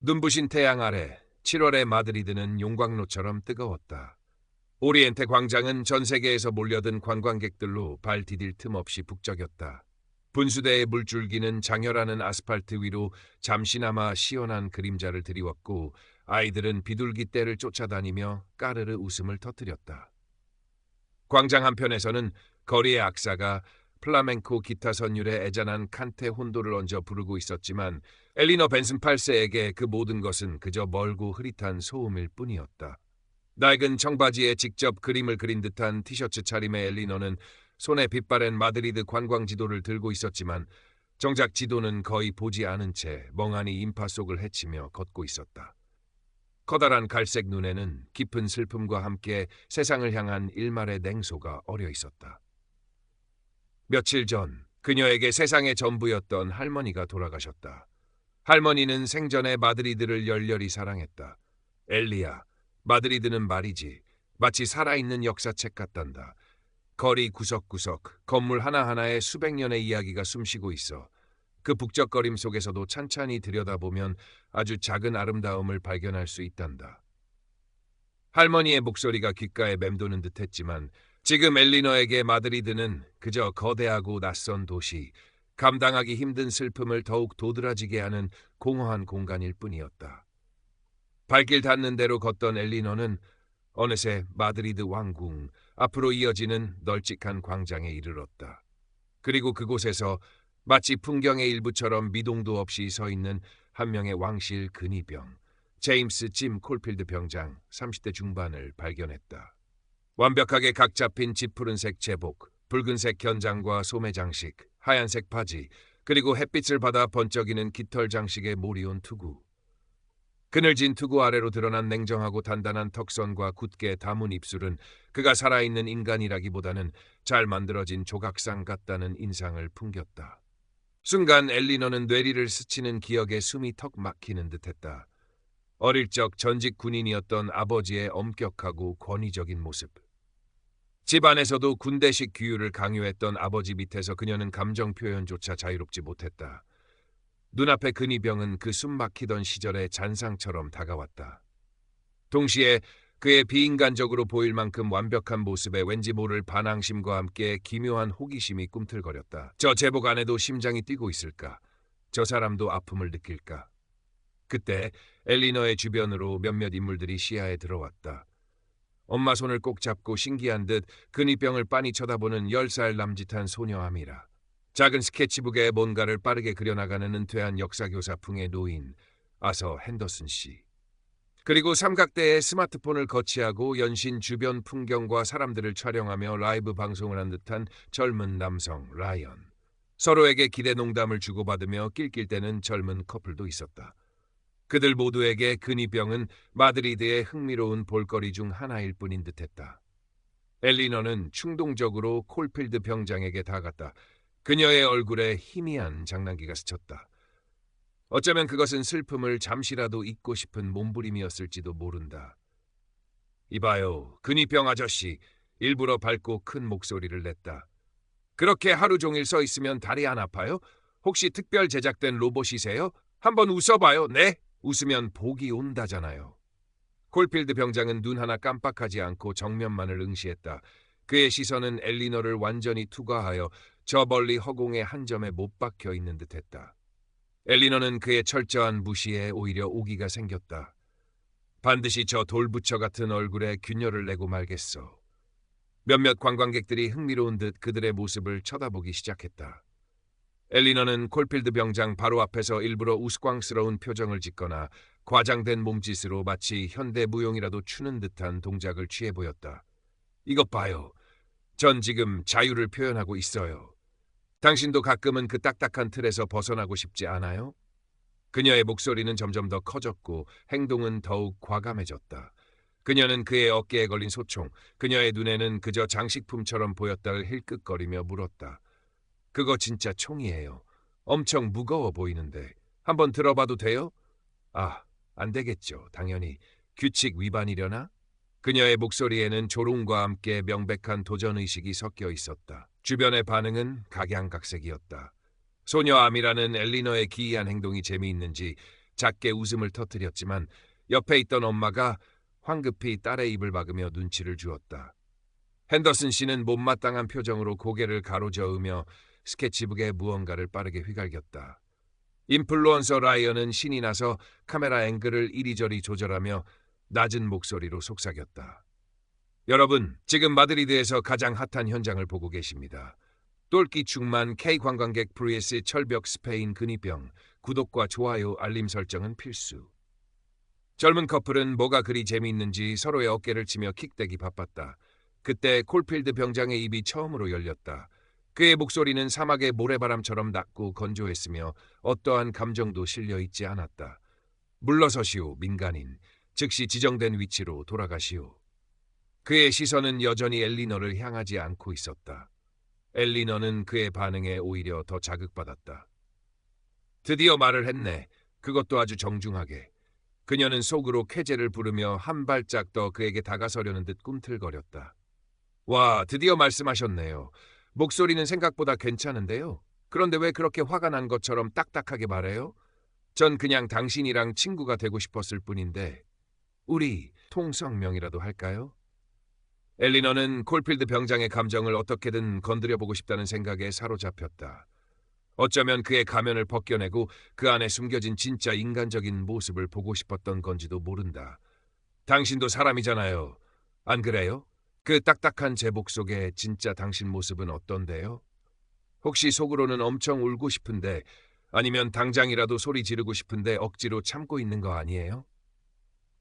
눈부신 태양 아래 7월의 마드리드는 용광로처럼 뜨거웠다. 오리엔테 광장은 전 세계에서 몰려든 관광객들로 발 디딜 틈 없이 북적였다. 분수대의 물줄기는 장렬하는 아스팔트 위로 잠시나마 시원한 그림자를 드리웠고 아이들은 비둘기 떼를 쫓아다니며 까르르 웃음을 터뜨렸다. 광장 한편에서는 거리의 악사가 플라멩코 기타 선율에 애잔한 칸테 혼도를 얹어 부르고 있었지만 엘리너 벤슨 8세에게 그 모든 것은 그저 멀고 흐릿한 소음일 뿐이었다. 낡은 청바지에 직접 그림을 그린 듯한 티셔츠 차림의 엘리너는 손에 빛바랜 마드리드 관광 지도를 들고 있었지만 정작 지도는 거의 보지 않은 채 멍하니 인파 속을 헤치며 걷고 있었다. 커다란 갈색 눈에는 깊은 슬픔과 함께 세상을 향한 일말의 냉소가 어려 있었다. 며칠 전 그녀에게 세상의 전부였던 할머니가 돌아가셨다. 할머니는 생전에 마드리드를 열렬히 사랑했다. 엘리야, 마드리드는 말이지 마치 살아있는 역사책 같단다. 거리 구석구석, 건물 하나하나에 수백 년의 이야기가 숨쉬고 있어. 그 북적거림 속에서도 찬찬히 들여다보면 아주 작은 아름다움을 발견할 수 있단다. 할머니의 목소리가 귓가에 맴도는 듯했지만 지금 엘리너에게 마드리드는 그저 거대하고 낯선 도시, 감당하기 힘든 슬픔을 더욱 도드라지게 하는 공허한 공간일 뿐이었다. 발길 닿는 대로 걷던 엘리너는 어느새 마드리드 왕궁 앞으로 이어지는 널찍한 광장에 이르렀다. 그리고 그곳에서 마치 풍경의 일부처럼 미동도 없이 서 있는 한 명의 왕실 근위병, 제임스 찜 콜필드 병장 30대 중반을 발견했다. 완벽하게 각 잡힌 짙푸른색 제복, 붉은색 견장과 소매 장식, 하얀색 바지, 그리고 햇빛을 받아 번쩍이는 깃털 장식의 모리온 투구. 그늘진 투구 아래로 드러난 냉정하고 단단한 턱선과 굳게 담은 입술은 그가 살아있는 인간이라기보다는 잘 만들어진 조각상 같다는 인상을 풍겼다. 순간 엘리너는 뇌리를 스치는 기억에 숨이 턱 막히는 듯했다. 어릴 적 전직 군인이었던 아버지의 엄격하고 권위적인 모습. 집안에서도 군대식 규율을 강요했던 아버지 밑에서 그녀는 감정 표현조차 자유롭지 못했다. 눈앞의 근위병은 그 숨막히던 시절의 잔상처럼 다가왔다. 동시에 그의 비인간적으로 보일 만큼 완벽한 모습에 왠지 모를 반항심과 함께 기묘한 호기심이 꿈틀거렸다. 저 제복 안에도 심장이 뛰고 있을까? 저 사람도 아픔을 느낄까? 그때 엘리너의 주변으로 몇몇 인물들이 시야에 들어왔다. 엄마 손을 꼭 잡고 신기한 듯 근위병을 빤히 쳐다보는 열 살 남짓한 소녀아미라. 작은 스케치북에 뭔가를 빠르게 그려나가는 은퇴한 역사교사 풍의 노인 아서 핸더슨 씨. 그리고 삼각대에 스마트폰을 거치하고 연신 주변 풍경과 사람들을 촬영하며 라이브 방송을 한 듯한 젊은 남성 라이언. 서로에게 기대 농담을 주고받으며 낄낄대는 젊은 커플도 있었다. 그들 모두에게 근위병은 마드리드의 흥미로운 볼거리 중 하나일 뿐인 듯했다. 엘리너는 충동적으로 콜필드 병장에게 다가갔다. 그녀의 얼굴에 희미한 장난기가 스쳤다. 어쩌면 그것은 슬픔을 잠시라도 잊고 싶은 몸부림이었을지도 모른다. 이봐요, 근위병 아저씨. 일부러 밝고 큰 목소리를 냈다. 그렇게 하루 종일 서 있으면 다리 안 아파요? 혹시 특별 제작된 로봇이세요? 한번 웃어봐요, 네? 웃으면 복이 온다잖아요. 콜필드 병장은 눈 하나 깜빡하지 않고 정면만을 응시했다. 그의 시선은 엘리너를 완전히 투과하여 저 멀리 허공의 한 점에 못 박혀 있는 듯했다. 엘리너는 그의 철저한 무시에 오히려 오기가 생겼다. 반드시 저 돌부처 같은 얼굴에 균열을 내고 말겠어. 몇몇 관광객들이 흥미로운 듯 그들의 모습을 쳐다보기 시작했다. 엘리너는 콜필드 병장 바로 앞에서 일부러 우스꽝스러운 표정을 짓거나 과장된 몸짓으로 마치 현대 무용이라도 추는 듯한 동작을 취해 보였다. 이것 봐요. 전 지금 자유를 표현하고 있어요. 당신도 가끔은 그 딱딱한 틀에서 벗어나고 싶지 않아요? 그녀의 목소리는 점점 더 커졌고 행동은 더욱 과감해졌다. 그녀는 그의 어깨에 걸린 소총, 그녀의 눈에는 그저 장식품처럼 보였다를 힐끗거리며 물었다. 그거 진짜 총이에요. 엄청 무거워 보이는데 한번 들어봐도 돼요? 아, 안 되겠죠. 당연히 규칙 위반이려나? 그녀의 목소리에는 조롱과 함께 명백한 도전의식이 섞여 있었다. 주변의 반응은 각양각색이었다. 소녀 아미라는 엘리너의 기이한 행동이 재미있는지 작게 웃음을 터뜨렸지만 옆에 있던 엄마가 황급히 딸의 입을 막으며 눈치를 주었다. 핸더슨 씨는 못마땅한 표정으로 고개를 가로저으며 스케치북에 무언가를 빠르게 휘갈겼다. 인플루언서 라이언은 신이 나서 카메라 앵글을 이리저리 조절하며 낮은 목소리로 속삭였다. 여러분, 지금 마드리드에서 가장 핫한 현장을 보고 계십니다. 똘끼 충만 K 관광객 vs 철벽 스페인 근위병 구독과 좋아요 알림 설정은 필수. 젊은 커플은 뭐가 그리 재미있는지 서로의 어깨를 치며 킥대기 바빴다. 그때 콜필드 병장의 입이 처음으로 열렸다. 그의 목소리는 사막의 모래바람처럼 낮고 건조했으며 어떠한 감정도 실려 있지 않았다. 물러서시오, 민간인. 즉시 지정된 위치로 돌아가시오. 그의 시선은 여전히 엘리너를 향하지 않고 있었다. 엘리너는 그의 반응에 오히려 더 자극받았다. 드디어 말을 했네. 그것도 아주 정중하게. 그녀는 속으로 쾌재를 부르며 한 발짝 더 그에게 다가서려는 듯 꿈틀거렸다. 와, 드디어 말씀하셨네요. 목소리는 생각보다 괜찮은데요. 그런데 왜 그렇게 화가 난 것처럼 딱딱하게 말해요? 전 그냥 당신이랑 친구가 되고 싶었을 뿐인데 우리 통성명이라도 할까요? 엘리너는 콜필드 병장의 감정을 어떻게든 건드려보고 싶다는 생각에 사로잡혔다. 어쩌면 그의 가면을 벗겨내고 그 안에 숨겨진 진짜 인간적인 모습을 보고 싶었던 건지도 모른다. 당신도 사람이잖아요. 안 그래요? 그 딱딱한 제복 속에 진짜 당신 모습은 어떤데요? 혹시 속으로는 엄청 울고 싶은데 아니면 당장이라도 소리 지르고 싶은데 억지로 참고 있는 거 아니에요?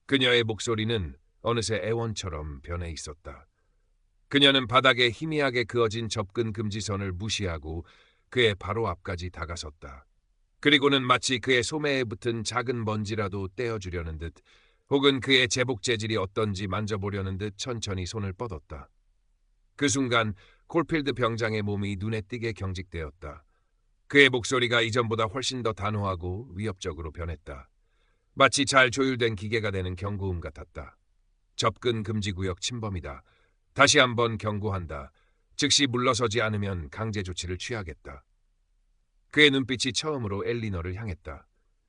그녀의 목소리는 어느새 애원처럼 변해 있었다. 그녀는 바닥에 희미하게 그어진 접근 금지선을 무시하고 그의 바로 앞까지 다가섰다. 그리고는 마치 그의 소매에 붙은 작은 먼지라도 떼어주려는 듯 혹은 그의 제복 재질이 어떤지 만져보려는 듯 천천히 손을 뻗었다. 그 순간 콜필드 병장의 몸이 눈에 띄게 경직되었다. 그의 목소리가 이전보다 훨씬 더 단호하고 위협적으로 변했다. 마치 잘 조율된 기계가 되는 경고음 같았다. 접근 금지 구역 침범이다. 다시 한번 경고한다. 즉시 물러서지 않으면 강제 조치를 취하겠다. 그의 눈빛이 처음으로 엘리너를 향했다.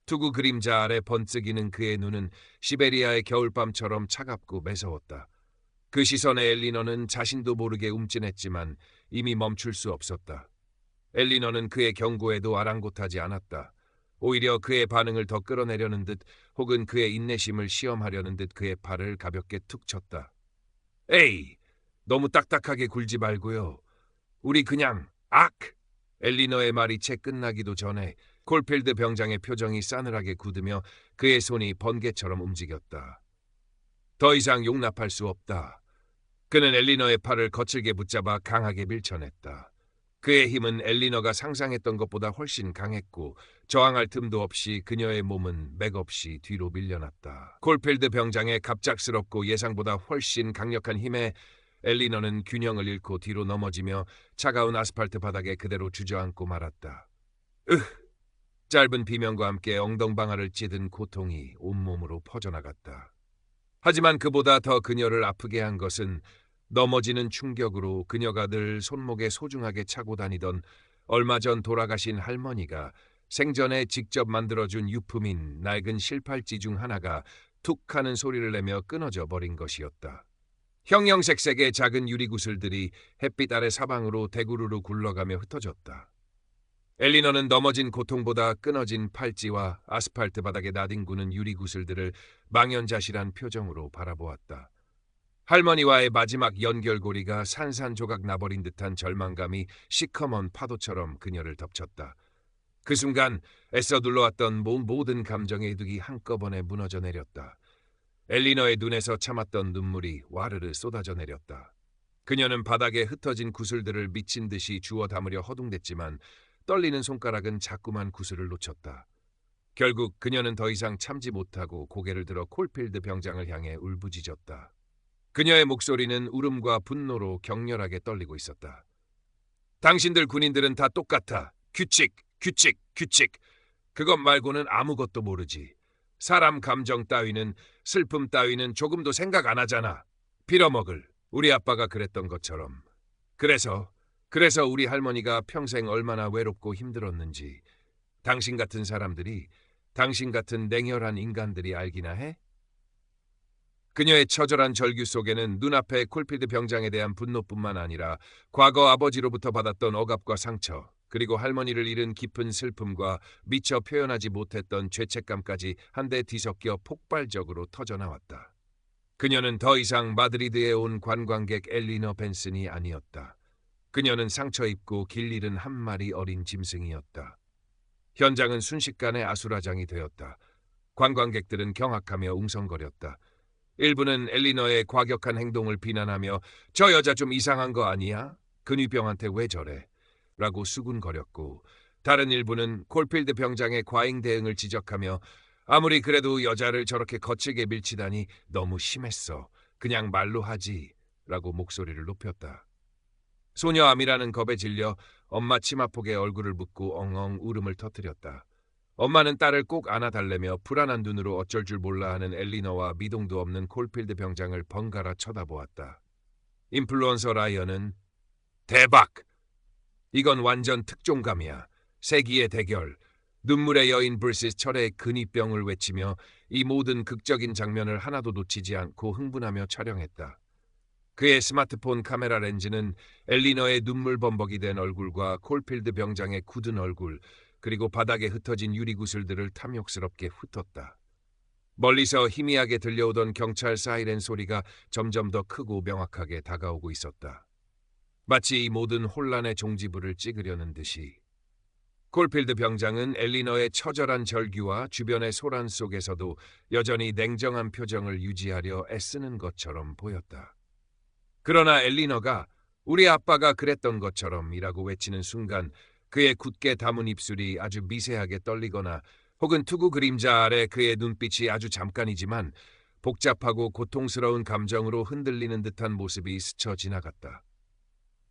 투구 그림자 아래 번뜩이는 그의 눈은 시베리아의 겨울밤처럼 차갑고 매서웠다. 그 시선에 엘리너는 자신도 모르게 움찔했지만 이미 멈출 수 없었다. 엘리너는 그의 경고에도 아랑곳하지 않았다. 오히려 그의 반응을 더 끌어내려는 듯 혹은 그의 인내심을 시험하려는 듯 그의 팔을 가볍게 툭 쳤다. 에이, 너무 딱딱하게 굴지 말고요. 우리 그냥 악! 엘리너의 말이 채 끝나기도 전에 콜필드 병장의 표정이 싸늘하게 굳으며 그의 손이 번개처럼 움직였다. 더 이상 용납할 수 없다. 그는 엘리너의 팔을 거칠게 붙잡아 강하게 밀쳐냈다. 그의 힘은 엘리너가 상상했던 것보다 훨씬 강했고 저항할 틈도 없이 그녀의 몸은 맥없이 뒤로 밀려났다. 콜필드 병장의 갑작스럽고 예상보다 훨씬 강력한 힘에 엘리너는 균형을 잃고 뒤로 넘어지며 차가운 아스팔트 바닥에 그대로 주저앉고 말았다. 으! 짧은 비명과 함께 엉덩방아를 찌든 고통이 온몸으로 퍼져나갔다. 하지만 그보다 더 그녀를 아프게 한 것은 넘어지는 충격으로 그녀가 늘 손목에 소중하게 차고 다니던 얼마 전 돌아가신 할머니가 생전에 직접 만들어준 유품인 낡은 실팔찌 중 하나가 툭 하는 소리를 내며 끊어져 버린 것이었다. 형형색색의 작은 유리구슬들이 햇빛 아래 사방으로 대구르르 굴러가며 흩어졌다. 엘리너는 넘어진 고통보다 끊어진 팔찌와 아스팔트 바닥에 나뒹구는 유리 구슬들을 망연자실한 표정으로 바라보았다. 할머니와의 마지막 연결고리가 산산조각 나버린 듯한 절망감이 시커먼 파도처럼 그녀를 덮쳤다. 그 순간 애써 눌러왔던 모든 감정의 득이 한꺼번에 무너져 내렸다. 엘리너의 눈에서 참았던 눈물이 와르르 쏟아져 내렸다. 그녀는 바닥에 흩어진 구슬들을 미친 듯이 주워 담으려 허둥댔지만 떨리는 손가락은 자꾸만 구슬을 놓쳤다. 결국 그녀는 더 이상 참지 못하고 고개를 들어 콜필드 병장을 향해 울부짖었다. 그녀의 목소리는 울음과 분노로 격렬하게 떨리고 있었다. 당신들 군인들은 다 똑같아. 규칙, 규칙, 규칙. 그것 말고는 아무것도 모르지. 사람 감정 따위는 슬픔 따위는 조금도 생각 안 하잖아. 빌어먹을 우리 아빠가 그랬던 것처럼. 그래서 그래서 우리 할머니가 평생 얼마나 외롭고 힘들었는지 당신 같은 사람들이 당신 같은 냉혈한 인간들이 알기나 해? 그녀의 처절한 절규 속에는 눈앞의 콜필드 병장에 대한 분노뿐만 아니라 과거 아버지로부터 받았던 억압과 상처, 그리고 할머니를 잃은 깊은 슬픔과 미처 표현하지 못했던 죄책감까지 한데 뒤섞여 폭발적으로 터져나왔다. 그녀는 더 이상 마드리드에 온 관광객 엘리너 벤슨이 아니었다. 그녀는 상처 입고 길 잃은 한 마리 어린 짐승이었다. 현장은 순식간에 아수라장이 되었다. 관광객들은 경악하며 웅성거렸다. 일부는 엘리너의 과격한 행동을 비난하며 저 여자 좀 이상한 거 아니야? 근위병한테 왜 저래? 라고 수군거렸고 다른 일부는 콜필드 병장의 과잉 대응을 지적하며 아무리 그래도 여자를 저렇게 거칠게 밀치다니 너무 심했어. 그냥 말로 하지. 라고 목소리를 높였다. 소녀 아미라는 겁에 질려 엄마 치마폭에 얼굴을 묻고 엉엉 울음을 터뜨렸다. 엄마는 딸을 꼭 안아달래며 불안한 눈으로 어쩔 줄 몰라 하는 엘리너와 미동도 없는 콜필드 병장을 번갈아 쳐다보았다. 인플루언서 라이언은 대박! 이건 완전 특종감이야. 세기의 대결. 눈물의 여인 vs 철의 근위병을 외치며 이 모든 극적인 장면을 하나도 놓치지 않고 흥분하며 촬영했다. 그의 스마트폰 카메라 렌즈는 엘리너의 눈물 범벅이 된 얼굴과 콜필드 병장의 굳은 얼굴, 그리고 바닥에 흩어진 유리 구슬들을 탐욕스럽게 훑었다. 멀리서 희미하게 들려오던 경찰 사이렌 소리가 점점 더 크고 명확하게 다가오고 있었다. 마치 이 모든 혼란의 종지부를 찍으려는 듯이. 콜필드 병장은 엘리너의 처절한 절규와 주변의 소란 속에서도 여전히 냉정한 표정을 유지하려 애쓰는 것처럼 보였다. 그러나 엘리너가 우리 아빠가 그랬던 것처럼이라고 외치는 순간 그의 굳게 담은 입술이 아주 미세하게 떨리거나 혹은 투구 그림자 아래 그의 눈빛이 아주 잠깐이지만 복잡하고 고통스러운 감정으로 흔들리는 듯한 모습이 스쳐 지나갔다.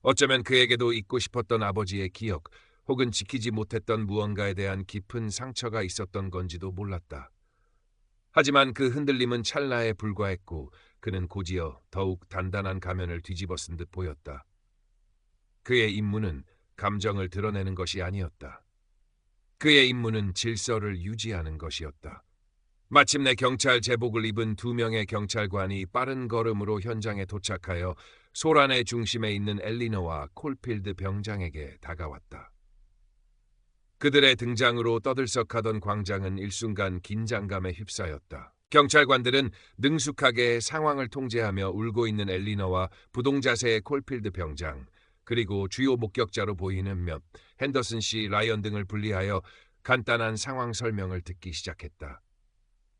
어쩌면 그에게도 잊고 싶었던 아버지의 기억 혹은 지키지 못했던 무언가에 대한 깊은 상처가 있었던 건지도 몰랐다. 하지만 그 흔들림은 찰나에 불과했고 그는 고지어 더욱 단단한 가면을 뒤집어 쓴 듯 보였다. 그의 임무는 감정을 드러내는 것이 아니었다. 그의 임무는 질서를 유지하는 것이었다. 마침내 경찰 제복을 입은 두 명의 경찰관이 빠른 걸음으로 현장에 도착하여 소란의 중심에 있는 엘리너와 콜필드 병장에게 다가왔다. 그들의 등장으로 떠들썩하던 광장은 일순간 긴장감에 휩싸였다. 경찰관들은 능숙하게 상황을 통제하며 울고 있는 엘리너와 부동자세의 콜필드 병장, 그리고 주요 목격자로 보이는 몇, 핸더슨 씨, 라이언 등을 분리하여 간단한 상황 설명을 듣기 시작했다.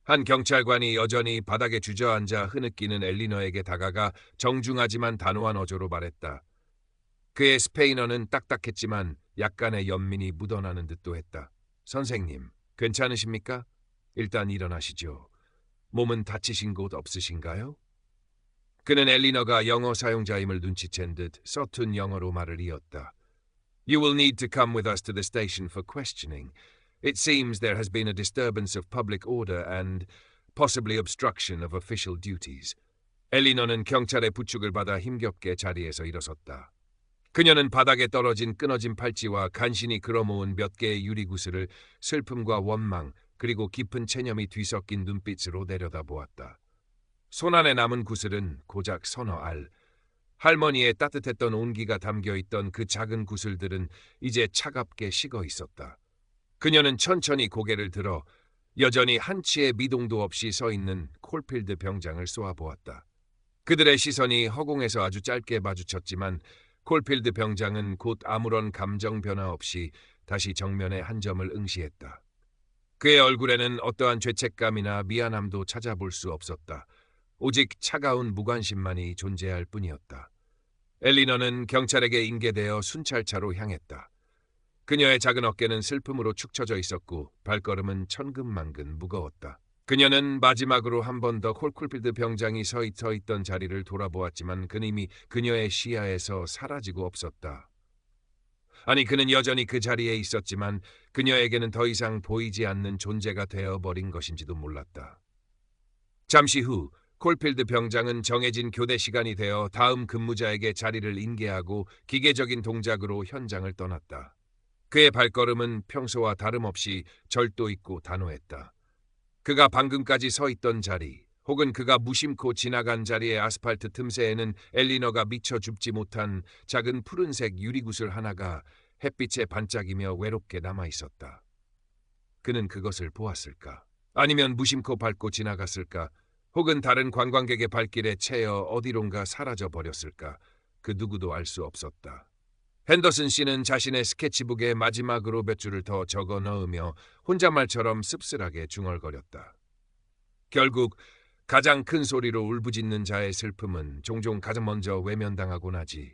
한 경찰관이 여전히 바닥에 주저앉아 흐느끼는 엘리너에게 다가가 정중하지만 단호한 어조로 말했다. 그의 스페인어는 딱딱했지만 약간의 연민이 묻어나는 듯도 했다. 선생님, 괜찮으십니까? 일단 일어나시죠. 몸은 다치신 곳 없으신가요? 그는 엘리너가 영어 사용자임을 눈치챈 듯 서툰 영어로 말을 이었다. You will need to come with us to the station for questioning. It seems there has been a disturbance of public order and possibly obstruction of official duties. 엘리너는 경찰의 부축을 받아 힘겹게 자리에서 일어섰다. 그녀는 바닥에 떨어진 끊어진 팔찌와 간신히 끌어모은 몇 개의 유리구슬을 슬픔과 원망 그리고 깊은 체념이 뒤섞인 눈빛으로 내려다보았다. 손안에 남은 구슬은 고작 서너 알. 할머니의 따뜻했던 온기가 담겨 있던 그 작은 구슬들은 이제 차갑게 식어 있었다. 그녀는 천천히 고개를 들어 여전히 한치의 미동도 없이 서 있는 콜필드 병장을 쏘아보았다. 그들의 시선이 허공에서 아주 짧게 마주쳤지만 콜필드 병장은 곧 아무런 감정 변화 없이 다시 정면의 한 점을 응시했다. 그의 얼굴에는 어떠한 죄책감이나 미안함도 찾아볼 수 없었다. 오직 차가운 무관심만이 존재할 뿐이었다. 엘리너는 경찰에게 인계되어 순찰차로 향했다. 그녀의 작은 어깨는 슬픔으로 축 처져 있었고 발걸음은 천근만근 무거웠다. 그녀는 마지막으로 한 번 더 콜쿨필드 병장이 서 있던 자리를 돌아보았지만 그는 이미 그녀의 시야에서 사라지고 없었다. 아니 그는 여전히 그 자리에 있었지만 그녀에게는 더 이상 보이지 않는 존재가 되어버린 것인지도 몰랐다. 잠시 후 콜필드 병장은 정해진 교대 시간이 되어 다음 근무자에게 자리를 인계하고 기계적인 동작으로 현장을 떠났다. 그의 발걸음은 평소와 다름없이 절도 있고 단호했다. 그가 방금까지 서 있던 자리, 혹은 그가 무심코 지나간 자리의 아스팔트 틈새에는 엘리너가 미처 줍지 못한 작은 푸른색 유리구슬 하나가 햇빛에 반짝이며 외롭게 남아 있었다. 그는 그것을 보았을까? 아니면 무심코 밟고 지나갔을까? 혹은 다른 관광객의 발길에 채여 어디론가 사라져 버렸을까? 그 누구도 알 수 없었다. 핸더슨 씨는 자신의 스케치북에 마지막으로 몇 줄을 더 적어 넣으며 혼잣말처럼 씁쓸하게 중얼거렸다. 결국 가장 큰 소리로 울부짖는 자의 슬픔은 종종 가장 먼저 외면당하곤 하지.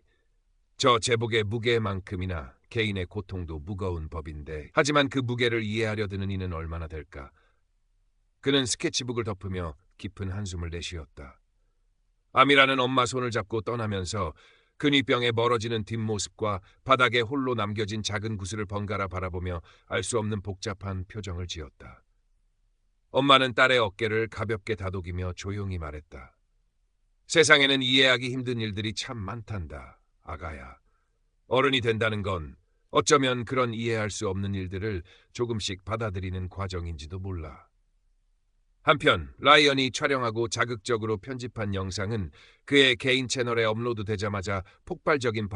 저 제복의 무게만큼이나 개인의 고통도 무거운 법인데 하지만 그 무게를 이해하려 드는 이는 얼마나 될까. 그는 스케치북을 덮으며 깊은 한숨을 내쉬었다. 아미라는 엄마 손을 잡고 떠나면서 근위병에 멀어지는 뒷모습과 바닥에 홀로 남겨진 작은 구슬을 번갈아 바라보며 알 수 없는 복잡한 표정을 지었다. 엄마는 딸의 어깨를 가볍게 다독이며 조용히 말했다. 세상에는 이해하기 힘든 일들이 참 많단다, 아가야. 어른이 된다는 건 어쩌면 그런 이해할 수 없는 일들을 조금씩 받아들이는 과정인지도 몰라. 한편 라이언이 촬영하고 자극적으로 편집한 영상은 그의 개인 채널에 업로드되자마자 폭발적인